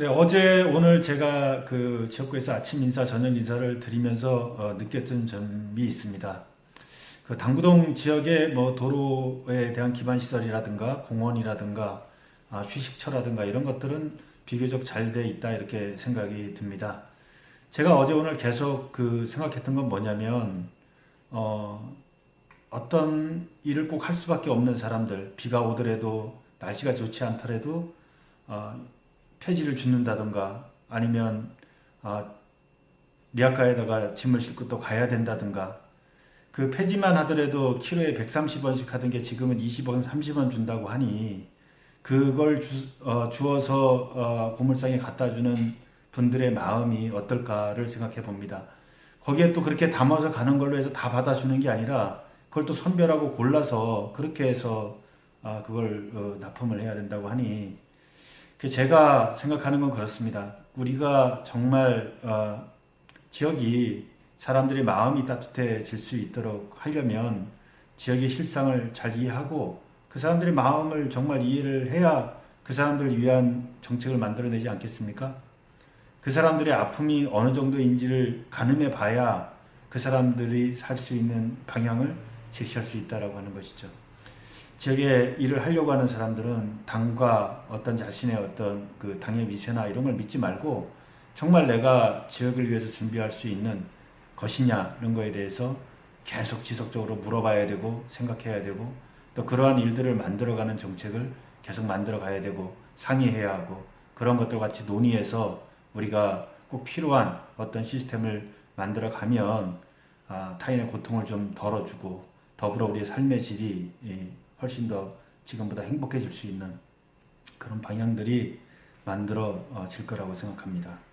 네, 어제 오늘 제가 그 지역구에서 아침 인사, 저녁 인사를 드리면서 어, 느꼈던 점이 있습니다. 그 당구동 지역의 뭐 도로에 대한 기반 시설이라든가 공원이라든가 아, 휴식처라든가 이런 것들은 비교적 잘 돼 있다 이렇게 생각이 듭니다. 제가 어제 오늘 계속 그 생각했던 건 뭐냐면 어, 어떤 일을 꼭 할 수밖에 없는 사람들, 비가 오더라도 날씨가 좋지 않더라도 어, 폐지를 짓는다든가 아니면 아, 리아카에다가 짐을 싣고 또 가야 된다든가 그 폐지만 하더라도 키로에 130원씩 하던 게 지금은 20원, 30원 준다고 하니 그걸 주, 어, 주어서 어, 고물상에 갖다 주는 분들의 마음이 어떨까를 생각해 봅니다. 거기에 또 그렇게 담아서 가는 걸로 해서 다 받아주는 게 아니라 그걸 또 선별하고 골라서 그렇게 해서 아, 그걸 어, 납품을 해야 된다고 하니 그 제가 생각하는 건 그렇습니다. 우리가 정말 어, 지역이 사람들의 마음이 따뜻해질 수 있도록 하려면 지역의 실상을 잘 이해하고 그 사람들의 마음을 정말 이해를 해야 그 사람들을 위한 정책을 만들어내지 않겠습니까? 그 사람들의 아픔이 어느 정도인지를 가늠해 봐야 그 사람들이 살 수 있는 방향을 제시할 수 있다라고 하는 것이죠. 지역에 일을 하려고 하는 사람들은 당과 어떤 자신의 어떤 그 당의 위세나 이런 걸 믿지 말고 정말 내가 지역을 위해서 준비할 수 있는 것이냐 이런 거에 대해서 계속 지속적으로 물어봐야 되고 생각해야 되고 또 그러한 일들을 만들어가는 정책을 계속 만들어 가야 되고 상의해야 하고 그런 것들 같이 논의해서 우리가 꼭 필요한 어떤 시스템을 만들어 가면 아, 타인의 고통을 좀 덜어주고 더불어 우리의 삶의 질이 예, 훨씬 더 지금보다 행복해질 수 있는 그런 방향들이 만들어질 거라고 생각합니다.